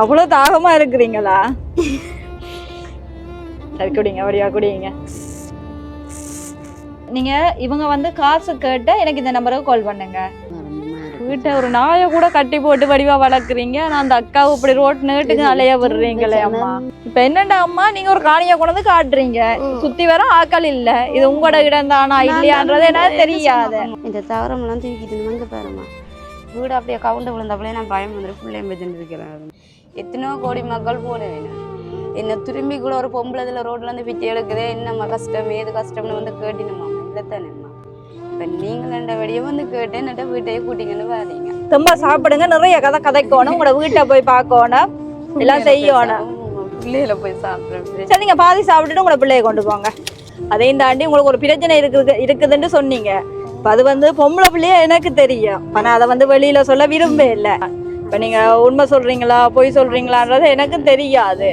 அவ்வளோ தாகமா இருக்கிறீங்களா? சரி குடிங்க வடிவா குடிங்க. நீங்க இவங்க வந்து காசு கேட்ட எனக்கு இந்த நம்பருக்கு கால் பண்ணுங்க. வீட்டை ஒரு நாயை கூட கட்டி போட்டு வடிவா வளர்க்குறீங்க. நான் அந்த அக்காவை இப்படி ரோட் நேட்டுக்கு அலைய விடுறீங்களே அம்மா. இப்ப என்னடா அம்மா நீங்க ஒரு காணியை கொண்டு வந்து காட்டுறீங்க. சுத்தி வர ஆக்கள் இல்ல. இது உங்களோட இடம் தானா இல்லையான்றது எனக்கு தெரியாது. இந்த தவறமெல்லாம் தூக்கிட்டு வந்து பாருமா வீடு அப்படியே கவுண்ட விழுந்தப்பலே நான் பயம் பிள்ளையும் பச்சுட்டு இருக்கிறேன். எத்தனையோ கோடி மக்கள் போன வேணும் என்ன திரும்பி கூட ஒரு பொம்பளை இதில் ரோட்ல இருந்து பிச்சை எடுக்குதே என்னம்மா கஷ்டம் ஏது கஷ்டம்னு வந்து கேட்டினம்மா இல்லைத்தானேம்மா இப்போ நீங்கள் ரெண்ட வெடியை வந்து கேட்டு என்னட்ட வீட்டையே கூட்டிங்கன்னு வாரீங்க ரொம்ப சாப்பிடுங்க நிறைய கதை கதைக்கணும் உங்களோட வீட்டை போய் பார்க்கணும். எல்லாம் செய்யணும். பிள்ளையில போய் சாப்பிட்றேன் சரி நீங்க பாதி சாப்பிட்டுட்டு உங்களை பிள்ளைய கொண்டு போங்க. அதையும் தாண்டி உங்களுக்கு ஒரு பிரச்சனை இருக்குது இருக்குதுன்னு சொன்னீங்க. இப்ப அது வந்து பொம்பளை பிள்ளைய எனக்கு தெரியும். நான் அதை வந்து வெளியில சொல்ல விரும்ப இல்லை. இப்ப நீங்க உண்மை சொல்றீங்களா பொய் சொல்றீங்களான்றது எனக்கு தெரியாது.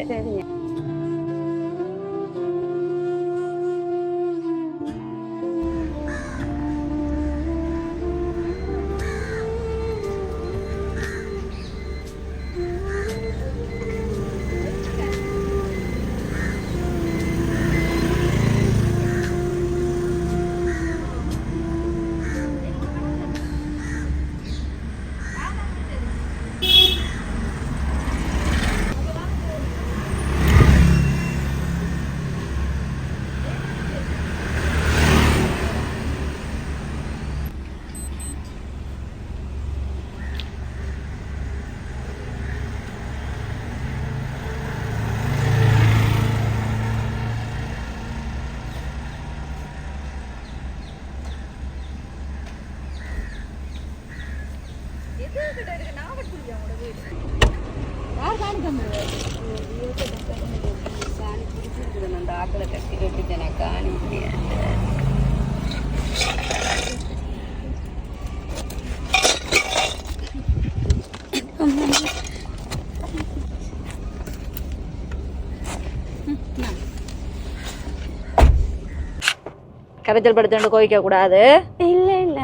அந்த ஆக்களை கட்டி கட்டிட்டு நான் காணி முடியாது கரைச்சல் படுத்துட்டு கோவிக்க கூடாது இல்ல இல்ல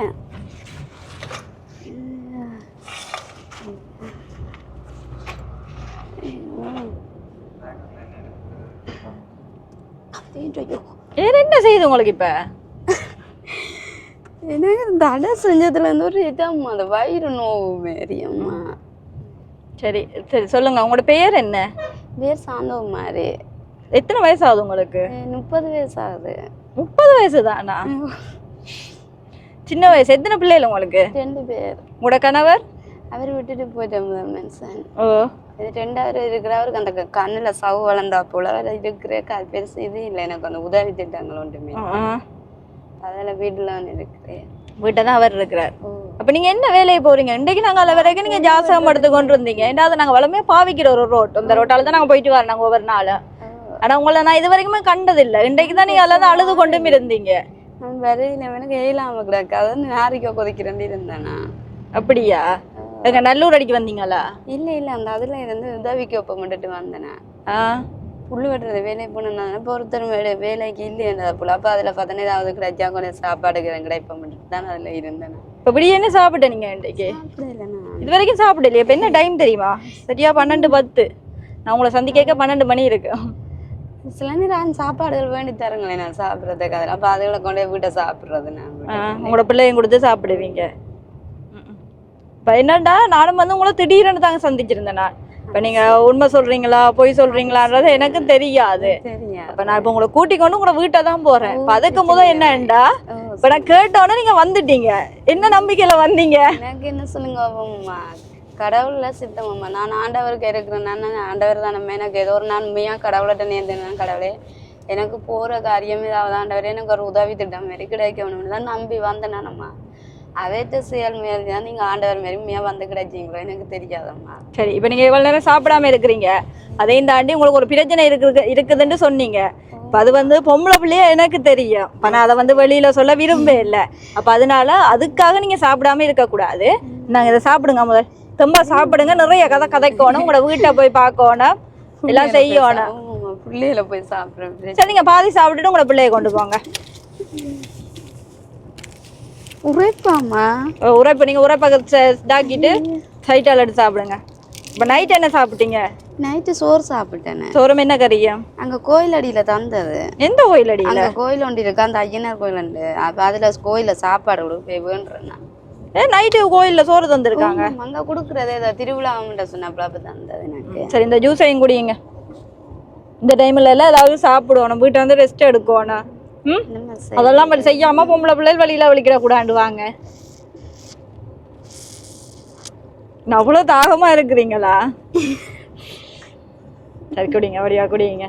வேற என்ன செய்யுது உங்களுக்கு இப்ப? எனக்கு இந்த அடை செஞ்சதுல இருந்து ஒரு இதம்மா அந்த வயிறு நோவு மாரி அம்மா. சரி சரி சொல்லுங்க. உங்களோட பேர் என்ன? சாந்தவ மாதிரி எத்தனை வயசு ஆகுது உங்களுக்கு முப்பது வயசு ஆகுது முப்பது வயசு தானா சின்ன வயசு. எத்தனை பிள்ளைகள் உங்களுக்கு? ரெண்டு பேர். உங்களோட கணவர்? அவர் விட்டுட்டு போயிட்டோம் மனுஷன். ஓ. இது ரெண்டாவது இருக்கிறவருக்கு அந்த கண்ணுல சவு வளர்ந்தா போல இருக்கிற பெருசு இது இல்லை. எனக்கு அந்த உதவி திட்டங்கள் ஒன்றுமே. அதில் வீட்டில் வந்து இருக்கிறேன். வீட்டை தான் அவர் இருக்கிறார். அப்ப நீங்க என்ன வேலையை போறீங்க? இன்றைக்கு நாங்க அதில் வரைக்கும் நீங்க ஜாசகம் எடுத்து கொண்டு இருந்தீங்க ஏன்டாவது நாங்க வளமையா பாவிக்கிற ஒரு ரோட் அந்த ரோட்டால தான் நாங்க போயிட்டு வரோம் நாங்க ஒவ்வொரு நாள். ஆனா உங்களை நான் இது வரைக்குமே கண்டதில்லை. இன்றைக்கு தான் நீங்க அதில் அழுது கொண்டும் இருந்தீங்க. வரையில எனக்கு எயிலாம கிடக்கு. அதான் நாரிக்க கொதிக்கிறேன் இருந்தேனா. அப்படியா? எங்க நல்லூர் அடிக்கு வந்தீங்களா? இல்ல இல்ல அந்த அதுல இருந்து உதவிக்கு ஒப்ப மட்டுட்டு வந்தேனே. புல்லு வெட்டுறது வேலைக்கு போனேன் இப்போ ஒருத்தர் வேலை வேலைக்கு இல்லையா போல அப்போ அதில் பார்த்தோன்னே ஏதாவது கிடைச்சா கொஞ்சம் சாப்பாடு கிடைப்ப மட்டும் தான் அதில் இருந்தேன். இப்ப இப்படி என்ன சாப்பிட்ட நீங்க இன்றைக்கு. இது வரைக்கும் சாப்பிடலையே. இப்ப என்ன டைம் தெரியுமா? சரியா பன்னெண்டு பத்து. நான் உங்களை சந்திக்க பன்னெண்டு மணி இருக்கு. சில நேரம் சாப்பாடுகள் வேண்டி தருங்களேன் நான் சாப்பிட்றதுக்கு. அதில் அப்போ அதுகளை கொண்டு வீட்டை சாப்பிட்றது நான் உங்களோட பிள்ளையும் கொடுத்து சாப்பிடுவீங்க. இப்ப என்னடா நானும் வந்து உங்களை திடீர்னு தாங்க சந்திச்சிருந்தேன் நான். இப்ப நீங்க உண்மை சொல்றீங்களா பொய் சொல்றீங்களான்றது எனக்கு தெரியாது. இப்ப நான் இப்ப உங்களை கூட்டி கொண்டு உங்களை வீட்டை தான் போறேன். இப்ப அதுக்கு முதல் என்னண்டா? இப்ப நான் கேட்டோன்னே நீங்க வந்துட்டீங்க. என்ன நம்பிக்கையில வந்தீங்க? எனக்கு என்ன சொல்லுங்க கடவுள்ல சித்தமம்மா நான் ஆண்டவருக்கு இருக்கிறேன். நான் ஆண்டவர் தானம்மா எனக்கு ஏதோ ஒரு நான் உண்மையாக கடவுள்கிட்ட நேர்ந்தேன் கடவுளே எனக்கு போகிற காரியம் ஏதாவது ஆண்டவர். எனக்கு ஒரு உதவி திட்டம் மாரி கிடைக்கணும்னு தான் நம்பி வந்தேன் நானம்மா. அவைத்த செயல் மாரி தான் நீங்கள் ஆண்டவர் மாரி உண்மையாக வந்து கிடைச்சீங்களோ எனக்கு தெரியாதம்மா. சரி இப்ப நீங்க இவ்வளவு நேரம் சாப்பிடாம இருக்கிறீங்க. அதையும் தாண்டி உங்களுக்கு ஒரு பிரச்சனை இருக்குது இருக்குதுன்னு சொன்னீங்க. இப்ப அது வந்து பொம்பளை பிள்ளைய எனக்கு தெரியும். நான் அதை வந்து வெளியில சொல்ல விரும்ப இல்லை. அப்ப அதனால அதுக்காக நீங்க சாப்பிடாம இருக்கக்கூடாது. நாங்க இதை சாப்பிடுங்க முதல். ரொம்ப சாப்பிடுங்க நிறைய கதை கதைக்கணும். உங்களோட வீட்டை போய் பார்க்கணும். எல்லாம் செய்யணும். பிள்ளையில போய் சாப்பிட்றேன் சரி நீங்க பாதி சாப்பிட்டுட்டு உங்களோட பிள்ளைய கொண்டு போங்க. உரைப்பாம்மா உரைப்பு. நீங்க உரைப்பை இதாக்கிட்டு சைட்டால் எடுத்து சாப்பிடுங்க. இப்போ நைட் என்ன சாப்பிட்டீங்க? நைட்டு சோறு சாப்பிட்டேனே. சோறும் என்ன கறியா அங்க கோயில் அடியில தந்தது. எந்த கோயில் அடியில? அங்க கோயில் ஒன்று இருக்கு. அந்த ஐயனார் கோயில் உண்டு அப்ப அதுல கோயில்ல சாப்பாடு கொடு போய் வேண்டுறேன். ஏ நைட்டு கோயில்ல சோறு தந்திருக்காங்க. அங்க கொடுக்குறதே ஏதோ திருவிழா அவன்கிட்ட சொன்னப்பல அப்ப தந்தது எனக்கு. சரி இந்த ஜூஸையும் குடிங்க. இந்த டைம்ல எல்லாம் ஏதாவது சாப்பிடுவோம். வீட்டை வந்து ரெஸ்ட் எடுக்கணும் ம்? அதெல்லாம் மட்டும் செய்யாம பொம்பளை பிள்ளைகள் வழியில வலிக்கிற கூடாண்டு வாங்க அவ்வளோ தாகமா இருக்கிறீங்களா? சரி குடிங்க வடிவா குடிங்க.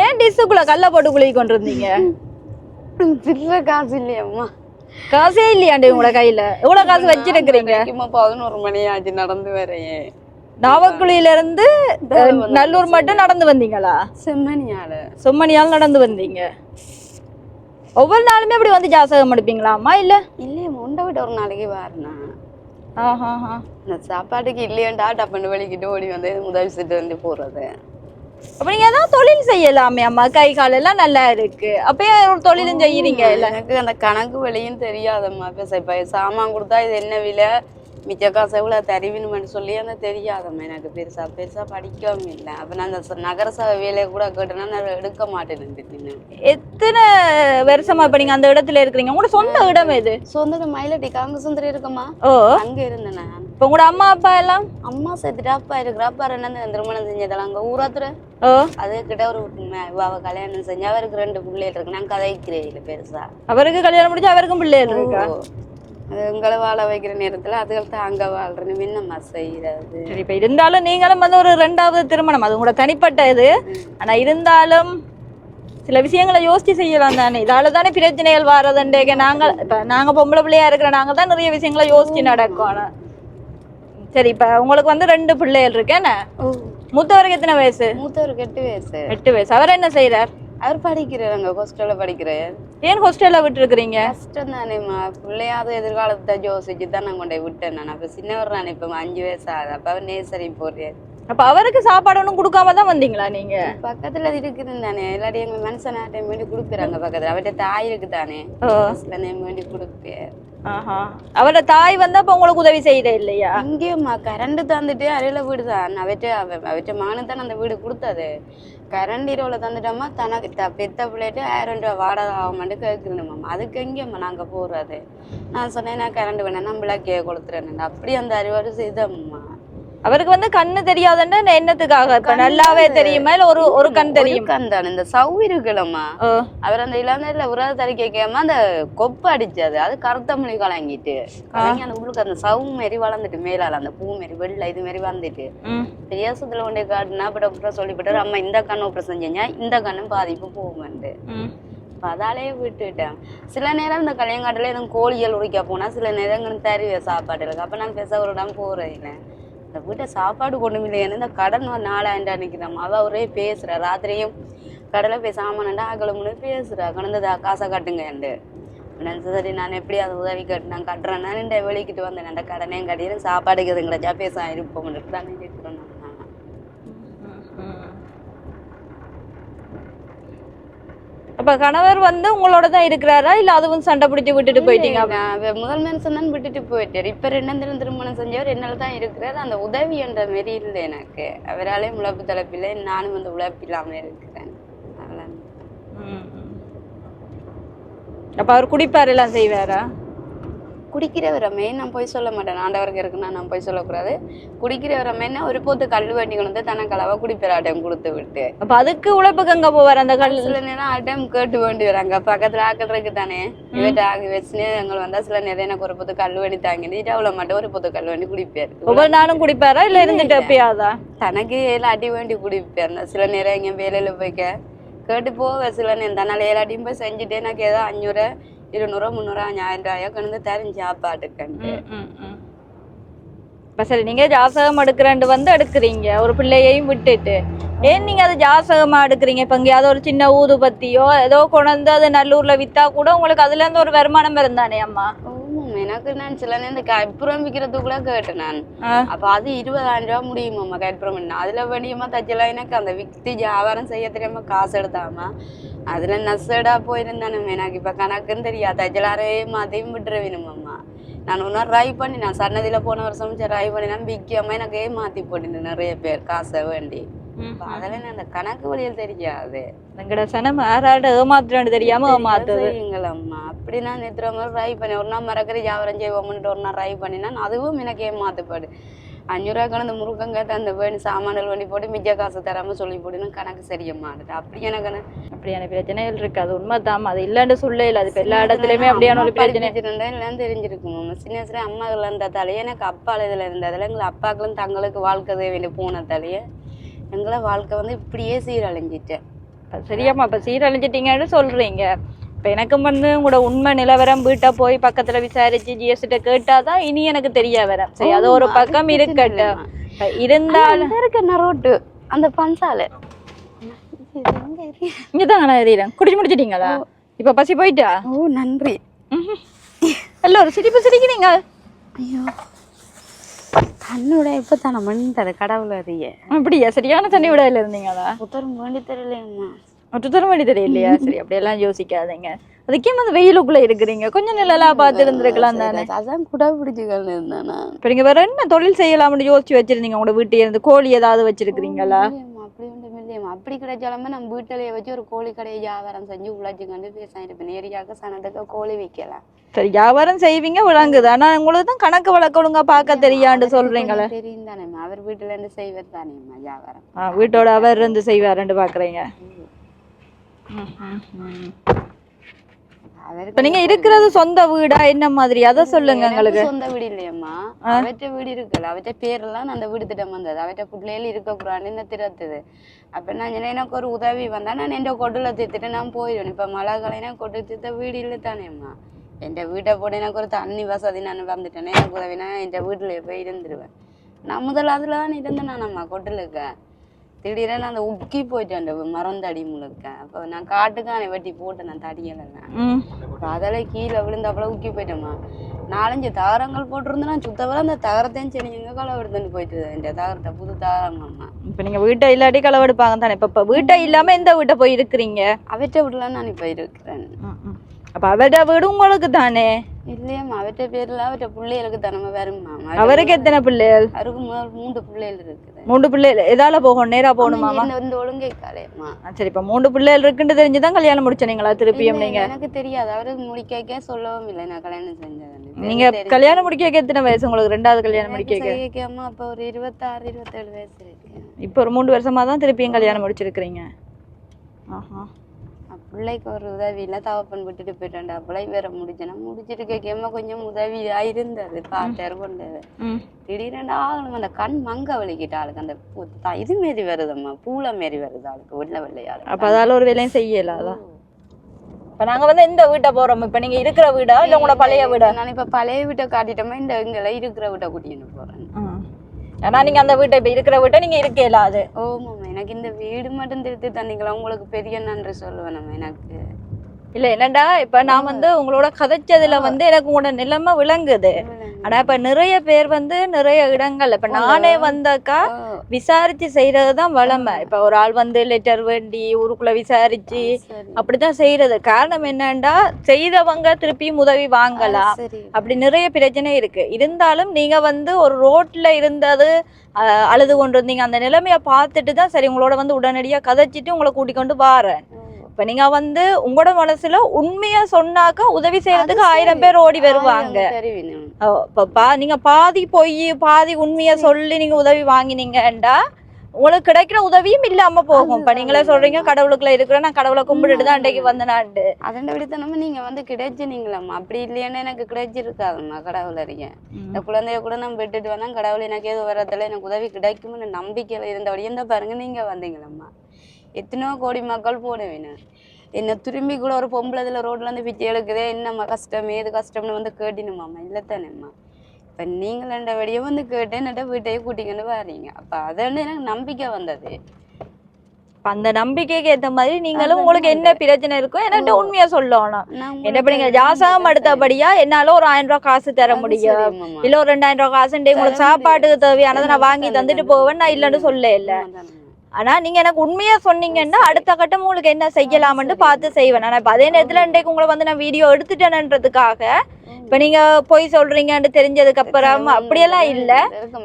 ஏன் டிஷ்ஷுக்குள்ள கல்ல போட்டு குளிக்க கொண்டு இருந்தீங்க சில்லற காசு இல்லையம்மா. காசே இல்லையாண்டு உங்களோட கையில? எவ்வளவு காசு வச்சிருக்கிறீங்க? பதினோரு மணி ஆச்சு நடந்து வரையே. நாவக்குழியில இருந்து அஹ், நல்லூர் மட்டும் நடந்து வந்தீங்களா? செம்மணியால சும்மணியால் நடந்து வந்தீங்க. ஒவ்வொரு நாளுமே இப்படி வந்து ஜாசகம் எடுப்பீங்களாமா இல்ல? இல்லையம்மா உண்டை விட்டு ஒரு நாளைக்கு வரனா? சாப்பாட்டுக்கு இல்லையண்டா டப்புன்னு வலிக்கிட்டு ஓடி வந்து முதல் செட்டு வந்து போறது. அப்ப நீங்க ஏதாவது தொழில் செய்யலாமே அம்மா கை கால் எல்லாம் நல்லா இருக்கு. அப்பயே ஒரு தொழிலும் செய்யறீங்க இல்ல? எனக்கு அந்த கணக்கு விலையும் தெரியாதம்மா இப்ப சாமான் கொடுத்தா இது என்ன விலை? மிச்ச காசு எவ்வளவு தருவினுமென்னு சொல்லி அந்த தெரியாதம்மா. எனக்கு பெருசா பெருசா படிக்கவும் இல்லை. அப்ப நான் அந்த ச- நகர சபை வேலையை கூட கேட்டேன்னா நான் எடுக்க மாட்டேன் திடீர்னு எத்தனை வருஷமா இப்ப நீங்க அந்த இடத்துல இருக்கிறீங்க? உங்களோட சொந்த இடம் எது? சொந்தம் மயிலட்டி காங்க சுந்தரம் இருக்கம்மா ஓ. அங்க இருந்தேன் நான். இப்ப உங்களோட அம்மா அப்பா எல்லாம்? அம்மா செத்துட்டா அப்பா இருக்கிறா அப்பா என்ன திருமணம் செஞ்சதெல்லாம் அங்க ஊராத்துற. ஓ. அது கிட்ட ஒரு அவ கல்யாணம் செஞ்சா அவருக்கு ரெண்டு பிள்ளைகள் இருக்கு. நான் கதைக்கிறேன் பெருசா. அவருக்கு கல்யாணம் முடிஞ்சு அவருக்கும் பிள்ளைகள் இருக்கா. அது எங்களை வாழ வைக்கிற நேரத்துல அதுகள் தான் அங்க வாழ்றேன்னு என்னம்மா செய்யறது சரி இப்ப இருந்தாலும் நீங்களும் வந்து ஒரு ரெண்டாவது திருமணம் அது உங்களோட தனிப்பட்ட இது. ஆனா இருந்தாலும் சில விஷயங்களை யோசிச்சு செய்யலாம் தானே. இதால தானே பிரச்சனைகள் வர்றதுண்டேங்க நாங்க இப்ப நாங்க பொம்பளை பிள்ளையா இருக்கிற நாங்க தான் நிறைய விஷயங்களை யோசிச்சு நடக்கும். சரி இப்ப உங்களுக்கு வந்து ரெண்டு பிள்ளைகள் இருக்கு என்ன? ஓ. மூத்தவருக்கு எத்தனை வயசு? மூத்தவருக்கு எட்டு வயசு. எட்டு வயசு. அவர் என்ன செய்யறார் அவர் படிக்கிறார் அங்க ஹாஸ்டல்ல படிக்கிறார். ஏன் ஹாஸ்டல்ல விட்டு இருக்கிறீங்க கஷ்டம் தானேம்மா. பிள்ளையாவது எதிர்காலத்தை யோசிச்சு தான் நான் கொண்டு விட்டேன் நான். அப்ப சின்னவர் நான் இப்ப அஞ்சு வயசு ஆகுது அப்ப அவர் நேசரி போறாரு. அப்ப அவருக்கு சாப்பாடு ஒன்றும் கொடுக்காம தான் வந்தீங்களா நீங்க? பக்கத்துல இருக்குது தானே. எல்லாரும் எங்க மனுஷனாட்டையும் வேண்டி கொடுக்குறாங்க பக்கத்துல. அவர்கிட்ட தாய் இருக்கு தானே. நேரம் வேண்டி கொடுப்பேன். அவரோட தாய் வந்து அப்ப உங்களுக்கு உதவி செய்யற இல்லையா? அங்கேயும்மா கரண்ட் தந்துட்டு அறையில வீடு தான். அவற்ற அவற்ற மகனுக்கு தான் அந்த வீடு கொடுத்தது. கரண்ட் இரவில் தந்துட்டோமா? தனக்கு த பெத்த பிள்ளைட்டு ஆயிரம் ரூபா வாடகை ஆகுமாட்டு கேட்கணுமாம்மா அதுக்கு எங்கேம்மா நாங்கள் போடுறது நான் சொன்னேன் நான் கரண்ட் வேணா நான் விளக்கே கொளுத்துறேன் அப்படி அந்த அறிவாடு செய்தம்மா அவருக்கு வந்து கண்ணு தெரியாதுன்னா என்னத்துக்காக? இப்ப நல்லாவே தெரியுமா? இல்ல ஒரு ஒரு கண் தெரியும்? கண் தான் இந்த ஓ. அவர் அந்த இளநீர்ல உராத தறிக்க கேட்காம அந்த கொப்பை அடிச்சது. அது கருத்த மொழி கலங்கிட்டு. கலங்கி அந்த உள்ளுக்கு அந்த சவு மாரி வளர்ந்துட்டு மேலால அந்த பூ மாரி வெள்ளை இது மாரி வந்துட்டு ம். பெரியாசத்துல கொண்டு காட்டுனா அப்புறம் அப்புறம் சொல்லிவிட்டாரு அம்மா இந்த கண்ணு ஆப்ரேஷன் செஞ்சா இந்த கண்ணும் பாதிப்பு போகுமெண்டு அதாலேயே விட்டுட்டேன். சில நேரம் இந்த கல்யாங்காட்டில் எதுவும் கோழிகள் உரிக்க போனா சில நேரங்கள் தருவேன் சாப்பாடு இருக்கு. அப்ப நான் பேச ஒரு இடம் போறேன் இந்த வீட்டை சாப்பாடு கொண்டு இல்லையானு இந்த கடன் ஒரு நாலாயிரம் நினைக்கிறோம் அவள் ஒரே பேசுகிறா ராத்திரியும் கடலை போய் சாமான்டா அகலமுன்னு பேசுகிறா கணந்து காசை கட்டுங்கண்டு நான் சரி நான் எப்படி அதை உதவி கட்டு நான் கட்டுறேன்னா இந்த வெளிக்கிட்டு வந்தேன். அந்த கடனையும் கட்டிடுறேன் சாப்பாடுக்கு எதுங்களா பேச இருப்போம் தானே கேட்குறேன் நான் அப்ப கணவர் வந்து உங்களோட தான் இருக்கிறாரா? இல்ல அதுவும் சண்டை பிடிச்சு விட்டுட்டு போயிட்டீங்க? முதல் மனுஷன் தான் விட்டுட்டு போயிட்டாரு. இப்ப ரெண்டாந்திரம் திருமணம் செஞ்சவர் என்னால தான் இருக்கிறார். அந்த உதவி என்ற மாரி இல்லை எனக்கு. அவராலே உழைப்பு தலைப்பில்லை நானும் வந்து உழைப்பில்லாம இருக்கிறேன். அவ்வளவுதான். ம், ம். அப்ப அவர் குடிப்பார் எல்லாம் செய்வாரா? குடிக்கிறவரமே நான் போய் சொல்ல மாட்டேன். ஆண்டவருக்கு இருக்குன்னா நான் போய் சொல்லக்கூடாது. குடிக்கிறவரமே ஒரு போத்து கல் வண்டி கொண்டு தனக்கு அளவா குடிப்பெறாட்டம் கொடுத்து விட்டு. அப்ப அதுக்கு உழைப்புக்கு எங்க போவார் அந்த கல். சில நேரம் ஆட்டம் கேட்டு வேண்டி வராங்க பக்கத்துல ஆக்கள் இருக்கு தானே இவட்ட ஆகி வச்சுன்னு எங்களை வந்தா சில நேரம் எனக்கு ஒரு பொத்து கல் வண்டி தாங்கிட்டு அவ்வளவு மட்டும் ஒரு பொத்து கல் வண்டி குடிப்பாரு ஒவ்வொரு நாளும் குடிப்பாரா இல்ல இருந்துட்டு எப்பயாதா தனக்கு ஏழு அடி வேண்டி குடிப்பேன். அந்த சில நேரம் எங்க வேலையில போய்க்க. கேட்டு போவேன் சில நேரம். தன்னால ஏழு அடியும் போய் செஞ்சுட்டு எனக்கு ஏதோ அஞ்சூறு இருநூறுவா முந்நூறுவா ஞாயிரம் ரூபாயோ கொண்டு தரேன் சாப்பாட்டுக்கண்டு ம், ம், ம். இப்ப சரி நீங்க ஜாசகம் எடுக்கிறேன்ட்டு வந்து எடுக்கிறீங்க. ஒரு பிள்ளையையும் விட்டுட்டு. ஏன் நீங்க அது ஜாசகமா எடுக்கிறீங்க? இப்ப எங்கேயாவது ஒரு சின்ன ஊதுபத்தியோ ஏதோ கொண்டு அது நல்லூர்ல வித்தா கூட உங்களுக்கு அதுல இருந்து ஒரு வருமானம் இருந்தானே அம்மா? எனக்கு நான் சில நேரம் இந்த கற்பூரம் விற்கிறதுக்குள்ள கேட்டேன் நான். அப்ப அது இருபதாயிரம் ரூபா முடியுமாம்மா கற்பூரம் பண்ண அதுல வேண்டியமா தச்சலாம் எனக்கு அந்த வித்து வியாபாரம் செய்ய தெரியாம காசு எடுத்தாமா? அதுல நசடா போயிருந்தானே எனக்கு இப்ப கணக்குன்னு தெரியாது. தச்சலாரே மாத்தையும் விட்டுற வேணுமாம்மா நான் ஒன்றும் ட்ரை பண்ணி நான் சன்னதியில் போன வருஷம் ட்ரை பண்ணி நான் விற்காம எனக்கு ஏமாத்தி போட்டு நிறைய பேர் காசை வேண்டி. அதெல்லாம் அந்த கணக்கு வழியில் தெரியாது. எங்கட சனம் யாராட ஏமாத்துறான்னு தெரியாம ஏமாத்துது. செய்யுங்களம்மா. அப்படி நான் நித்திர மாதிரி ட்ரை பண்ணி ஒரு நாள் மறக்கிற வியாபாரம் செய்வோம்னு ஒரு நாள் ட்ரை பண்ணினா அதுவும் எனக்கு ஏமாத்துப்பாடு. அஞ்சூறுவா கணந்து முருக்கம் கேட்டு அந்த வேணி சாமான்கள் வண்டி போட்டு மிச்ச காசு தராம சொல்லி போட்டுன்னு கணக்கு சரிய மாட்டுது அப்படி எனக்கு அப்படியான பிரச்சனைகள் இருக்கு. அது உண்மைதான். அது இல்லன்னு சொல்ல இல்ல. அது எல்லா இடத்துலயுமே அப்படியான ஒரு பிரச்சனை. படிச்சிருந்தா எல்லாம் தெரிஞ்சிருக்கும். சின்ன வயசுல அம்மாகள் இருந்ததாலேயே எனக்கு அப்பா இதுல இருந்ததுல எங்களை அப்பாக்களும் தங்களுக்கு வாழ்க்கை தேவையில போனதாலேயே எங்களை வாழ்க்கை வந்து இப்படியே சீரழிஞ்சிட்டேன். இப்ப சரியாம்மா இப்ப சீரழிஞ்சிட்டீங்கன்னு சொல்றீங்க. இப்ப எனக்கும் வந்து உங்களோட உண்மை நிலவரம் வீட்டை போய் பக்கத்துல விசாரிச்சு ஜிஎஸ்ட கேட்டாதான் இனி எனக்கு தெரிய வரும். சரி அது ஒரு பக்கம் இருக்கட்டும். இருந்தாலும் இருக்க நரோட்டு அந்த பஞ்சாலை இங்கதாங்க நான் எறிகிறேன் குடிச்சு முடிச்சிட்டீங்களா? இப்ப பசி போயிட்டா? ஓ நன்றி. எல்லோரும் சிரிப்பு சிரிக்கிறீங்க. ஐயோ. தன்னோட இப்ப தானே மண்ணிட்டது கடவுள் அறிய? அப்படியா? சரியான தண்ணி விடையில இருந்தீங்களா? உத்தரம் வேண்டி தெரியலையம்மா. சுத்தரம் பண்ணி தெரியலையா? சரி அப்படியெல்லாம் யோசிக்காதீங்க. அதுக்கே வந்து வெயிலுக்குள்ள இருக்கிறீங்க. கொஞ்சம் நிழலா பார்த்து இருந்திருக்கலாம் தானே? அதான் குடா பிடிச்சிக்கல் இருந்தானா? இப்ப நீங்க வேற என்ன தொழில் செய்யலாம்னு யோசிச்சு வச்சிருந்தீங்க உங்களோட வீட்டு இருந்து? கோழி ஏதாவது வச்சிருக்கிறீங்களா? அப்படி ஒன்றும் இல்லையம்மா அப்படி கிடைச்சாலுமே நம்ம வீட்டிலேயே வச்சு ஒரு கோழி கடையை வியாபாரம் செஞ்சு உழைச்சிக்கொண்டு பேசாம இருப்பேன் ஏரியாவுக்கு சனத்துக்கு கோழி விற்கலாம். சரி வியாபாரம் செய்வீங்க விளங்குது ஆனா உங்களுக்கு தான் கணக்கு வழக்கு ஒழுங்கா பார்க்க தெரியாண்டு சொல்றீங்களே. தெரியும் தானேம்மா. அவர் வீட்டுல இருந்து செய்வர் தானேம்மா வியாபாரம். வீட்டோட அவர் இருந்து செய்வாருன்னு பாக்குறீங்க. இப்ப நீங்க இருக்கிறது சொந்த வீடா? என்ன மாதிரி? அத சொல்லுங்க எங்களுக்கு. சொந்த வீடு இல்லையம்மா. அவற்ற வீடு இருக்குல்ல அவற்ற பேரெல்லாம் நான் அந்த வீடு திட்டம் வந்தது. அவற்ற பிள்ளைகள் இருக்கக்கூடாதுன்னு இந்த திறத்துது அப்ப நான் எனக்கு ஒரு உதவி வந்தா நான் என் கொட்டுல தீர்த்துட்டு நான் போயிடுவேன். இப்ப மழை காலையினா கொட்டு தீர்த்த வீடு இல்லை தானேம்மா என் வீட்டை போட்டு எனக்கு ஒரு தண்ணி வசதி நான் வந்துட்டேனே எனக்கு உதவினா என் வீட்டுல போய் இருந்துருவேன். நான் முதல்ல அதுல தான் இருந்தேன் நானம்மா கொட்டுலுக்க திடீர்னு அந்த உக்கி போயிட்டேன் அந்த மரம் தடி முழுக்க. அப்ப நான் காட்டுக்கான வெட்டி போட்டேன் நான் தடியெல்லாம் அதெல்லாம் கீழே விழுந்தாப்புல உக்கி போயிட்டோமா நாலஞ்சு தகரங்கள் போட்டிருந்தா நான் சுத்தவரை அந்த தகரத்தையும் சரி எங்க களை எடுத்துட்டு போயிட்டு இந்த தகரத்தை புது தகரம் அம்மா இப்ப நீங்க வீட்டை இல்லாட்டி களவெடுப்பாங்க தானே. இப்ப இப்ப வீட்டை இல்லாம எந்த வீட்டை போய் இருக்கிறீங்க? அவற்றை விடலாம் நான் இப்ப இருக்கிறேன். அப்ப அவட வீடு உங்களுக்கு தானே? இல்லையம்மா அவற்றை பேர்ல அவற்றை பிள்ளைகளுக்கு தனமா வருமா அவருக்கு எத்தனை பிள்ளைகள்? அவருக்கு மூன்று பிள்ளைகள் இருக்குது. மூன்று பிள்ளைகள் எதால போகணும்? நேரா போகணுமாமா இந்த இந்த ஒழுங்கை காலையம்மா சரி இப்ப மூன்று பிள்ளைகள் இருக்குன்னு தெரிஞ்சுதான் கல்யாணம் முடிச்சனீங்களா திருப்பியும் நீங்க? எனக்கு தெரியாது. அவரு முடிக்க சொல்லவும் இல்லை. நான் கல்யாணம் செஞ்சது நீங்க கல்யாணம் முடிக்க எத்தனை வயசு உங்களுக்கு? ரெண்டாவது கல்யாணம் முடிக்க செய்யக்காம அப்ப ஒரு இருபத்தாறு இருபத்தேழு வயசு இருக்கு. இப்ப ஒரு மூணு வருஷமா தான் திருப்பியும் கல்யாணம் முடிச்சிருக்கிறீங்க. ஆஹா. பிள்ளைக்கு ஒரு உதவி இல்லை. தவப்பன் விட்டுட்டு போயிட்டாண்டா பிள்ளை வேற முடிச்சேன்னா முடிச்சிட்டு கேட்காம கொஞ்சம் உதவியா இருந்தது. பார்த்தாரு கொண்டது ம். திடீர்னு ஆளுங்க அந்த கண் மங்க வலிக்கிட்ட ஆளுக்கு. அந்த இது மாரி வருதம்மா. பூளை மாரி வருது ஆளுக்கு. வெள்ளை வெள்ளையாளு அப்ப அதால ஒரு வேலையும் செய்யல அதான். இப்ப நாங்க வந்து எந்த வீட்டை போறோம். இப்ப நீங்க இருக்கிற வீடா? இல்ல உங்களோட பழைய வீடா? நான் இப்ப பழைய வீட்டை காட்டிட்டோமா? இந்த இங்கே இருக்கிற வீட்டை கூட்டின்னு போறேன். ஆ. ஆனா நீங்க அந்த வீட்டை இப்ப இருக்கிற வீட்டை நீங்க இருக்கல அது. ஓ மாமா எனக்கு இந்த வீடு மட்டும் திருத்தி தந்தீங்களா? உங்களுக்கு பெரிய நன்றி சொல்லுவேன் நம்ம எனக்கு. இல்ல என்னடா இப்ப நான் வந்து உங்களோட கதைச்சதுல வந்து எனக்கு உங்களோட நிலைமை விளங்குது. ஆனா இப்ப நிறைய பேர் வந்து நிறைய இடங்கள்ல இப்ப நானே வந்தாக்கா விசாரிச்சு செய்யறதுதான் வளமை இப்ப ஒரு ஆள் வந்து லெட்டர் வேண்டி ஊருக்குள்ள விசாரிச்சு சரி. அப்படிதான் செய்யறது காரணம் என்னன்னா செய்தவங்க திருப்பியும் உதவி வாங்கலாம். அப்படி நிறைய பிரச்சனை இருக்கு. இருந்தாலும் நீங்க வந்து ஒரு ரோட்ல இருந்தது அஹ், அழுது கொண்டு இருந்தீங்க அந்த நிலைமைய பார்த்துட்டு தான் சரி உங்களோட வந்து உடனடியா கதைச்சிட்டு உங்களை கூட்டிக் கொண்டு வாரேன். இப்ப நீங்க வந்து உங்களோட மனசுல உண்மையா சொன்னாக்கா உதவி செய்யறதுக்கு ஆயிரம். பேர் ஓடி வருவாங்க. இப்ப பா நீங்க பாதி பொய் பாதி உண்மைய சொல்லி நீங்க உதவி வாங்கினீங்கடா உங்களுக்கு கிடைக்கிற உதவியும் இல்லாம போகும். இப்ப நீங்களே சொல்றீங்க கடவுளுக்குள்ள இருக்கிற நான் கடவுளை கும்பிட்டுட்டு தான் அன்றைக்கு வந்தனாண்டு. அதண்ட விடுத்தனமா நீங்க வந்து கிடைச்சினீங்களாம்மா. அப்படி இல்லையானு எனக்கு கிடைச்சிருக்காதும்மா கடவுள் அறிய. இந்த குழந்தைய கூட நான் விட்டுட்டு வந்தா கடவுள் எனக்கு ஏதோ வரதில்ல எனக்கு உதவி கிடைக்கும்னு நம்பிக்கையில இருந்தபடியே இந்த பாருங்க நீங்க வந்தீங்களம்மா. எத்தனையோ கோடி மக்கள் போடுவேன் என்ன திரும்பி கூட ஒரு பொம்பளை இதுல ரோட்ல இருந்து பிச்சை எடுக்குதே என்னம்மா கஷ்டம் ஏது கஷ்டம்னு வந்து கேட்டினுமாம்மா இல்லை தானேம்மா இப்போ நீங்கள் ரெண்ட வழியை வந்து கேட்டு என்னட்ட வீட்டையே கூட்டிக்கிட்டு வாரீங்க அப்போ அதை வந்து எனக்கு நம்பிக்கை வந்தது. அந்த நம்பிக்கைக்கு ஏத்த மாதிரி நீங்களும் உங்களுக்கு என்ன பிரச்சனை இருக்கோ என்கிட்ட உண்மையா சொல்லணும். என்ன இப்ப நீங்க ஜாசகம் எடுத்தபடியா என்னால ஒரு ஆயிரம் ரூபாய் காசு தர முடியும். இல்ல ஒரு ரெண்டாயிரம் ரூபாய் காசு உங்களுக்கு சாப்பாட்டுக்கு தேவையானதை நான் வாங்கி தந்துட்டு போவேன் நான் இல்லைன்னு சொல்ல இல்ல ஆனா நீங்க எனக்கு உண்மையா சொன்னீங்கன்னா அடுத்த கட்டம் உங்களுக்கு என்ன செய்யலாம்னு பார்த்து செய்வேன். ஆனா இப்ப அதே நேரத்துல இன்றைக்கு உங்களை வந்து நான் வீடியோ எடுத்துட்டேன்றதுக்காக இப்ப நீங்க போய் சொல்றீங்கன்னு தெரிஞ்சதுக்கு அப்புறம் அப்படியெல்லாம் இல்ல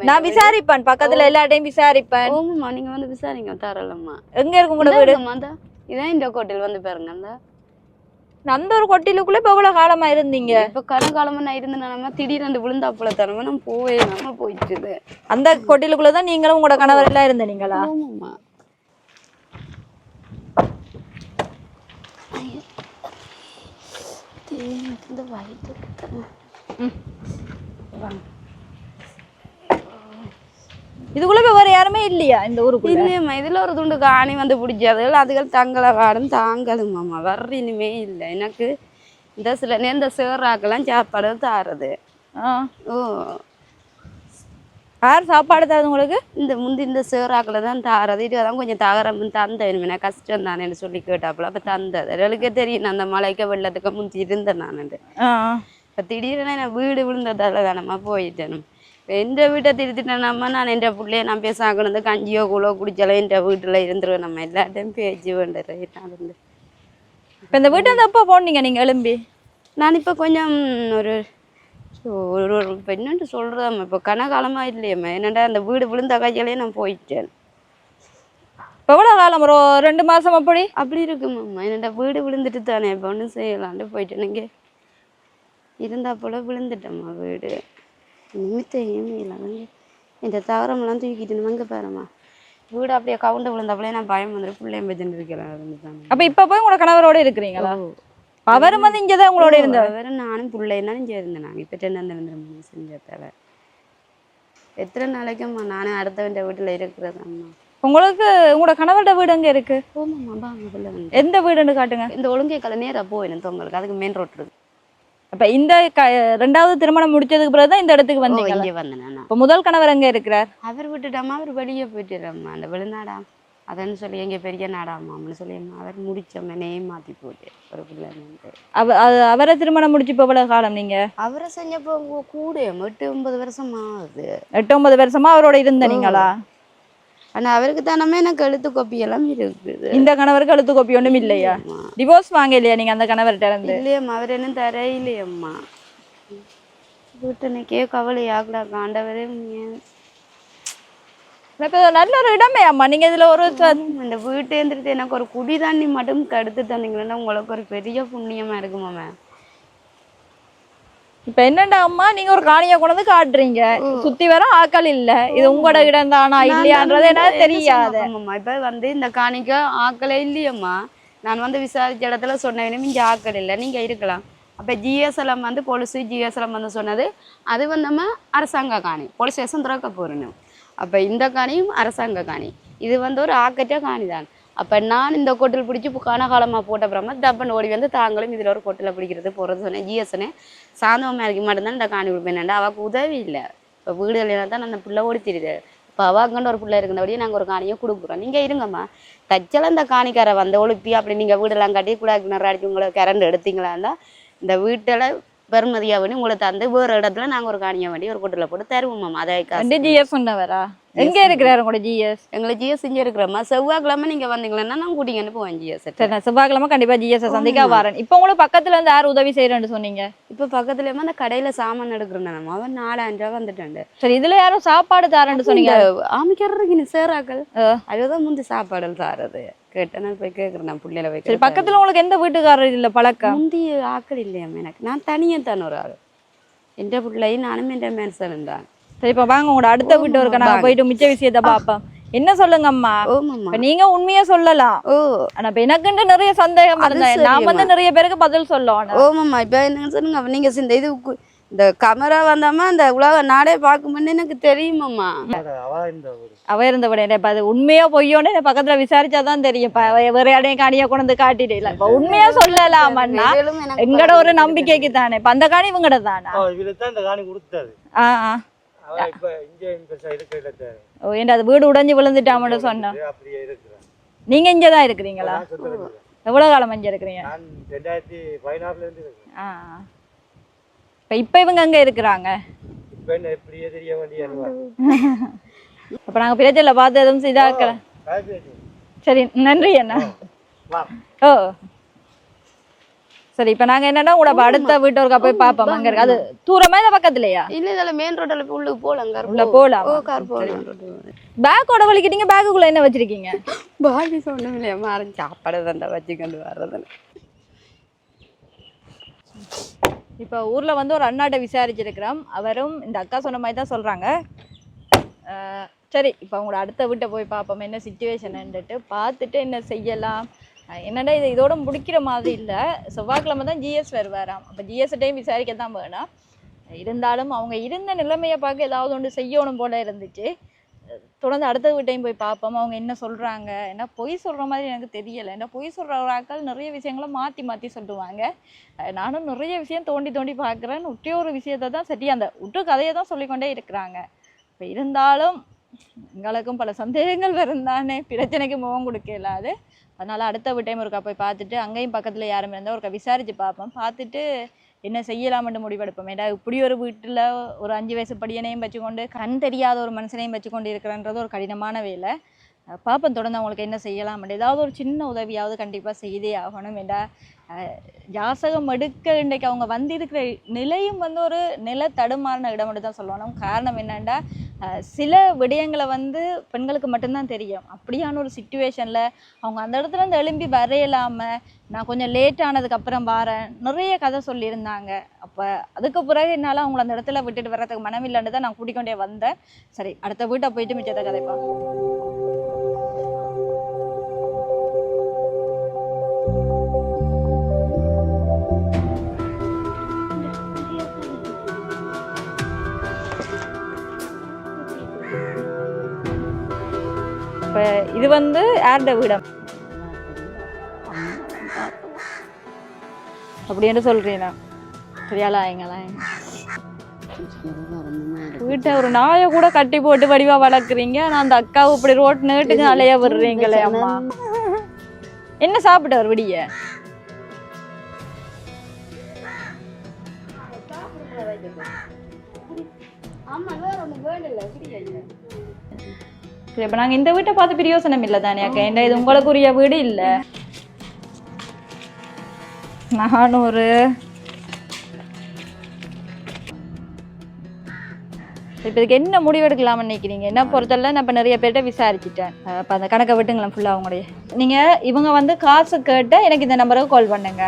நான் விசாரிப்பேன். பக்கத்துல எல்லாட்டையும் விசாரிப்பேன். நீங்க வந்து விசாரிங்க தாராளம்மா எங்க இருக்கு உங்களோட வீடு. இதான் இந்த கோட்டையில் வந்து பாருங்க அந்த ஒரு கொட்டிலுக்குள்ள இப்ப எவ்வளவு காலமா இருந்தீங்க? இப்ப கனகாலமா நான் இருந்தேன்னா திடீர்னு விழுந்தாப்புல தரமா நான் போவே நம்ம போயிட்டு அந்த கொட்டிலுக்குள்ளதான் நீங்களும் உங்களோட கணவர் எல்லாம் இருந்தீங்களா? இந்த வயிற்று இதுக்குள்ள இப்ப வேற யாருமே இல்லையா இந்த ஊருக்குள்ள? இல்லையம்மா இதுல ஒரு துண்டு காணி வந்து பிடிச்சதுகள் அதுகள் தங்களை வாடும் தாங்கலுமாம்மா வர்ற இனிமே இல்லை. எனக்கு இந்த சில நேரம் இந்த சேராக்கெல்லாம் சாப்பாடு தாருது. ஓ. யார் சாப்பாடு தருது உங்களுக்கு? இந்த முந்தி இந்த சேராக்களை தான் தாரது. இது அதான் கொஞ்சம் தகரம் தந்த இனிமே கஷ்டம் தானேன்னு சொல்லி கேட்டாப்புல. அப்போ தந்தது. எனக்கே தெரியும் அந்த மலைக்கு வெள்ளத்துக்கு முந்தி இருந்தேன் நான் இப்போ திடீர்னு நான் வீடு விழுந்ததால தானம்மா போயிட்டேன். இப்போ எந்த வீட்டை திருத்திட்டேனாம்மா நான் என் பிள்ளைய நான் பேச ஆக்கணும் கஞ்சியோ கூழோ குடிச்சாலும் என் வீட்டில் இருந்துருவேன் நம்ம எல்லாத்தையும் பேச்சு வேண்டுறேன் நான் வந்து இப்ப இந்த வீட்டை வந்து எப்போ போனீங்க நீங்க எழும்பி? நான் இப்போ கொஞ்சம் ஒரு ஒரு ஒரு இப்போ என்னென்னு சொல்கிறதாம்மா இப்போ கனகாலமாக இல்லையம்மா. என்னடா அந்த வீடு விழுந்த கையிலே நான் போயிட்டேன். இப்ப எவ்வளவு காலம்? ஒரு ரெண்டு மாசம் அப்படி? அப்படி இருக்குமாம்மா. என்னடா வீடு விழுந்துட்டு தானே? இப்போ ஒன்றும் செய்யலான்ட்டு போயிட்டேனுங்க இருந்தா போல விழுந்துட்டம்மா வீடு. நிமித்தையும் இல்லாதங்க இந்த தவறமெல்லாம் தூக்கிட்டு அங்கே பாரும்மா. வீடு அப்படியே கவுண்டு விழுந்தாப்புலே நான் பயம் வந்துட்டு பிள்ளையும் வச்சுட்டு இருக்கிறேன் அப்ப இப்ப போய் உங்களோட கணவரோட இருக்கிறீங்களா? அவரும் வந்து இங்கதான் உங்களோட இருந்தார். வேற நானும் தான் இங்கே இருந்தேன் நாங்கள் இப்போ டென் அந்த ரெண்டு செஞ்சதால. எத்தனை நாளைக்கும்மா நானும் அடுத்தவன் வீட்டில் இருக்கிறதம்மா உங்களுக்கு உங்களோட கணவரோட வீடு எங்க இருக்கு? போமாம்மா பாங்க பிள்ளை வந்து. எந்த வீடுன்னு காட்டுங்க. இந்த ஒழுங்கை கலை நேராக போயிடும் தொங்கலுக்கு அதுக்கு மெயின் ரோட் இருக்கு. அப்ப இந்த ரெண்டாவது திருமணம் முடிச்சதுக்கு பிறகுதான் இந்த இடத்துக்கு வந்தீங்களா? இங்கே வந்தேன் இப்ப முதல் கணவர் எங்க இருக்கிறார்? அவர் விட்டுட்டாமா அவர் வெளியே போயிட்டுறாம்மா அந்த வெளிநாடாம் அதன்னு சொல்லி எங்கே பெரிய நாடாமாம்னு சொல்லி அவர் முடிச்சோம்மே நேம் மாற்றி போட்டு. ஒரு பிள்ளை வந்து அவ அவரை திருமணம் முடிச்சு இப்ப எவ்வளவு காலம் நீங்க? அவரை செஞ்சப்போ கூட எட்டு ஒன்பது வருஷம் ஆகுது எட்டு ஒன்பது வருஷமா அவரோட இருந்த நீங்களா? ஆனா அவருக்கு தானமே எனக்கு எழுத்து கோப்பி எல்லாம் இருக்குது. இந்த கணவருக்கு எழுத்து கோப்பி ஒண்ணும் இல்லையா. டிவோர்ஸ் வாங்க இல்லையா நீங்க அந்த கணவர்கிட்ட இருந்து? இல்லையம்மா அவர் என்ன தர இல்லையம்மா வீட்டுனக்கே கவலை ஆகலா. இப்ப நல்ல ஒரு இடமே அம்மா. நீங்க இதுல ஒரு இந்த வீட்டு இருந்துட்டு எனக்கு ஒரு குடி தண்ணி மட்டும் தடுத்து தந்தீங்கன்னா உங்களுக்கு ஒரு பெரிய புண்ணியமா இருக்குமா மேம் இப்ப என்னடா அம்மா நீங்க ஒரு காணியை கொண்டு வந்து காட்டுறீங்க. சுத்தி வர ஆக்கள் இல்ல. இது உங்களோட இடம் தானா இல்லையான்றது எனக்கு தெரியாது. இப்போ வந்து இந்த காணிக்க ஆக்களே இல்லையம்மா. நான் வந்து விசாரிச்ச இடத்துல சொன்னேன் இங்கே ஆக்கள் இல்லை. நீங்க இருக்கலாம். அப்போ ஜிஎஸ்எல்எம் வந்து போலீஸு ஜிஎஸ்எல்எம் வந்து சொன்னது. அது வந்து நம்ம அரசாங்க காணி. போலீஸ் ஸ்டேஷன் திறக்க போறணும் அப்போ இந்த காணியும் அரசாங்க காணி. இது வந்து ஒரு ஆக்கற்ற காணி தான் அப்போ நான் இந்த கொட்டில் பிடிச்சி கனகாலமாக போட்ட அப்புறமா தப்பன் ஓடி வந்து தாங்களும் இதில் ஒரு கொட்டில் பிடிக்கிறது போகிறது சொன்னேன். ஜிஎஸ்னே சாந்தவ மேலைக்கு மட்டும்தான் இந்த காணி கொடுப்பேன் அவக்கு உதவி இல்லை இப்போ வீடு இல்லைனா தான் அந்த பிள்ளை ஓடி தெரியுது இப்போ அவாங்கன்னு ஒரு பிள்ளை இருக்கிறபடியே நாங்கள் ஒரு காணியை கொடுக்குறோம் நீங்கள் இருங்கம்மா தச்சல இந்த காணிக்காரை வந்த ஒழுப்பி அப்படி நீங்கள் வீடெல்லாம் கட்டி கூட கிணறு அடிச்சு உங்களை கரண்ட் எடுத்தீங்களான்னா இந்த வீட்டில் பெருமதியாக பண்ணி உங்களை தந்து வேறு இடத்துல நாங்கள் ஒரு காணியை வண்டி ஒரு கொட்டில் போட்டு தருவோம்மா அதை காசு எங்க இருக்கிறாரு உங்களோட ஜிஎஸ் எங்களை ஜிஎஸ் செஞ்சு இருக்கிறோம்மா செவ்வாய்க்கிழமை நீங்கள் வந்தீங்களன்னா நான் கூட்டிங்கன்னு போவேன் ஜிஎஸ் சரி செவ்வாய்க்கிழமை கண்டிப்பா ஜிஎஸ் சந்திக்க வரேன். இப்போ உங்களுக்கு பக்கத்துல இருந்து யார் உதவி செய்யறேன்னு சொன்னீங்க? இப்போ பக்கத்துலேயுமா அந்த கடையில் சாமான் எடுக்கிறேன் அவன் நாலாயிரம் ரூபா வந்துட்டாண்டு சரி இதுல யாரும் சாப்பாடு தாரேன்னு சொன்னீங்க? ஆமிக்கிறதுக்கு சேராக்கள். அதுதான் முந்தி சாப்பாடு தாரது. கேட்டேன் போய் கேட்குறேன் நான் பிள்ளையில சரி வைக்கிறேன் பக்கத்துல உங்களுக்கு எந்த வீட்டுக்காரர் இல்ல பழக்கம்? முந்தி ஆக்கள் இல்லையாம் எனக்கு. நான் தனியாக தானே ஒரு ஆள். என்ற பிள்ளையும் நானும் என்ற மேன்சனும் தான் சரி இப்ப வாங்க உங்களோட அடுத்த வீட்டு இருக்க நாங்க போயிட்டு மிச்ச விஷயத்த பாப்போம் என்ன சொல்லுங்க அம்மா நீங்க உண்மையா சொல்லலாம். ஓ. ஆனா இப்ப எனக்குன்னு நிறைய சந்தேகம் இருந்தேன் நான் வந்து நிறைய பேருக்கு பதில் சொல்லணும் ஓமாம்மா இப்போ என்ன சொல்லுங்க? நீங்க இந்த இது இந்த கமரா வந்தாமா அந்த உலக நாடே பார்க்கும்போது எனக்கு தெரியுமாம்மா அவ இருந்த விட இப்ப அது உண்மையா பொய்யோன்னு பக்கத்துல விசாரிச்சாதான் தெரியும். வேற யாரையும் காணியா கொண்டு காட்டிட்டு இல்ல. இப்ப உண்மையா சொல்லலாமன்னா எனக்கு எங்கட ஒரு நம்பிக்கைக்கு தானே. இப்ப அந்த காணி இவங்கட தானா? இவளுக்கு ஓ ஏன்டா அது வீடு உடைஞ்சு அப்படியே இருக்கிறேன் நீங்க இங்கதான் இருக்கிறீங்களா. எவ்வளவு காலம் இங்க இருக்கிறீங்க? ரெண்டாயிரத்தி பதினாறுல இருந்து இருக்கேன். ஆ. ஆ. இப்ப இப்ப இவங்க அங்க இருக்கிறாங்க. அப்ப நாங்க பிரச்சனை பார்த்து எதுவும் இதாக்கல. சரி நன்றி அண்ணா. ஓ. சரி இப்போ நாங்க என்னன்னா உங்களோட அடுத்த வீட்டோருக்கா போய் பார்ப்போம். அங்க இருக்கு. அது தூரமா இல்ல பக்கத்துலயா? இல்ல இதுல மெயின் ரோட்ல உள்ளுக்கு போலாம் கார் உள்ள போலாம் ஓ கார் போலாம் பேக்கோட வலிக்கிட்டீங்க பேக்குக்குள்ள என்ன வச்சிருக்கீங்க? பாடி சொன்னும் இல்லையா மாறி சாப்பாடு தண்டை வச்சுக்கொண்டு வர்றதுன்னு. இப்போ ஊர்ல வந்து ஒரு அண்ணாட்ட விசாரிச்சிருக்கிறோம். அவரும் இந்த அக்கா சொன்ன மாதிரி தான் சொல்றாங்க. அஹ், சரி இப்போ அவங்களோட அடுத்த வீட்டை போய் பார்ப்போம். என்ன சுச்சுவேஷன்ன்ட்டு பார்த்துட்டு என்ன செய்யலாம்? என்னடா இது இதோட முடிக்கிற மாதிரி இல்லை. செவ்வாய்க்கிழமை தான் ஜிஎஸ் வருவாராம். அப்போ ஜிஎஸ்டையும் விசாரிக்க தான் வேணும். இருந்தாலும் அவங்க இருந்த நிலைமையை பார்க்க ஏதாவது ஒன்று செய்யணும் போல இருந்துச்சு. தொடர்ந்து அடுத்த வீட்டையும் போய் பார்ப்போம். அவங்க என்ன சொல்கிறாங்க ஏன்னா பொய் சொல்கிற மாதிரி எனக்கு தெரியலை. ஏன்னா பொய் சொல்கிற நிறைய விஷயங்களை மாற்றி மாற்றி சொல்லுவாங்க. நானும் நிறைய விஷயம் தோண்டி தோண்டி பார்க்குறேன். ஒற்றே ஒரு விஷயத்தை தான் சரி அந்த உற்று கதையை தான் சொல்லிக்கொண்டே இருக்கிறாங்க. இப்போ இருந்தாலும் எங்களுக்கும் பல சந்தேகங்கள் வரும் தானே பிரச்சனைக்கு முகம் கொடுக்க இல்லாது அதனால் அடுத்த டைம் ஒருக்கா போய் பார்த்துட்டு அங்கேயும் பக்கத்தில் யாரும் இருந்தால் ஒருக்கா விசாரித்து பார்ப்போம். பார்த்துட்டு என்ன செய்யலாம்னு முடிவெடுப்போம். ஏன்னா இப்படி ஒரு வீட்டில் ஒரு அஞ்சு வயசு படியனையும் வச்சுக்கொண்டு கண் தெரியாத ஒரு மனுஷனையும் வச்சுக்கொண்டு இருக்கிறன்றது ஒரு கடினமான வேலை. அஹ் பார்ப்போம். தொடர்ந்து அவங்களுக்கு என்ன செய்யலாம் ஏதாவது ஒரு சின்ன உதவியாவது கண்டிப்பாக செய்தே ஆகணும். ஏண்டா ஜாசகம் எடுக்க இன்றைக்கு அவங்க வந்திருக்கிற நிலையும் வந்து ஒரு நில தடுமாறின இடம் தான் சொல்லணும் காரணம் என்னென்னா சில விடயங்களை வந்து பெண்களுக்கு மட்டும்தான் தெரியும். அப்படியான ஒரு சுச்சுவேஷனில் அவங்க அந்த இடத்துல இருந்து எழும்பி வரையலாமல் நான் கொஞ்சம் லேட் ஆனதுக்கு அப்புறம் வாரேன் நிறைய கதை சொல்லியிருந்தாங்க. அப்போ அதுக்கு பிறகு என்னால் அவங்கள அந்த இடத்துல விட்டுட்டு வர்றதுக்கு மனமில்லைன்னு தான் நான் கூட்டிக்கொண்டே வந்தேன். சரி அடுத்த வீட்டை போயிட்டு மிச்சத்தை கதைப்பா இப்போ இது வந்து யார்ட வீடம் அப்படின்னு சொல்றீங்களா சரியாலா எங்களா? வீட்டை ஒரு நாயை கூட கட்டி போட்டு வடிவா வளர்க்குறீங்க. நான் அந்த அக்காவை இப்படி ரோட் நேட்டுக்கு அலைய விடுறீங்களே அம்மா. என்ன சாப்பிட்டவர் விடிய? சரி இப்போ நாங்கள் இந்த வீட்டை பார்த்து பிரியோசனம் இல்லை தானே அக்கா. என்ன இது உங்களுக்குரிய வீடு இல்லை? நானூறு. இப்போ இதுக்கு என்ன முடிவு எடுக்கலாம்னு நினைக்கிறீங்க? என்ன பொறுத்தவரை நான் இப்போ நிறைய பேர்கிட்ட விசாரிச்சிட்டேன். அப்போ அந்த கணக்கை விட்டுங்களேன் ஃபுல்லாக அவங்களுடைய நீங்கள் இவங்க வந்து காசு கேட்டால் எனக்கு இந்த நம்பருக்கு கால் பண்ணுங்க.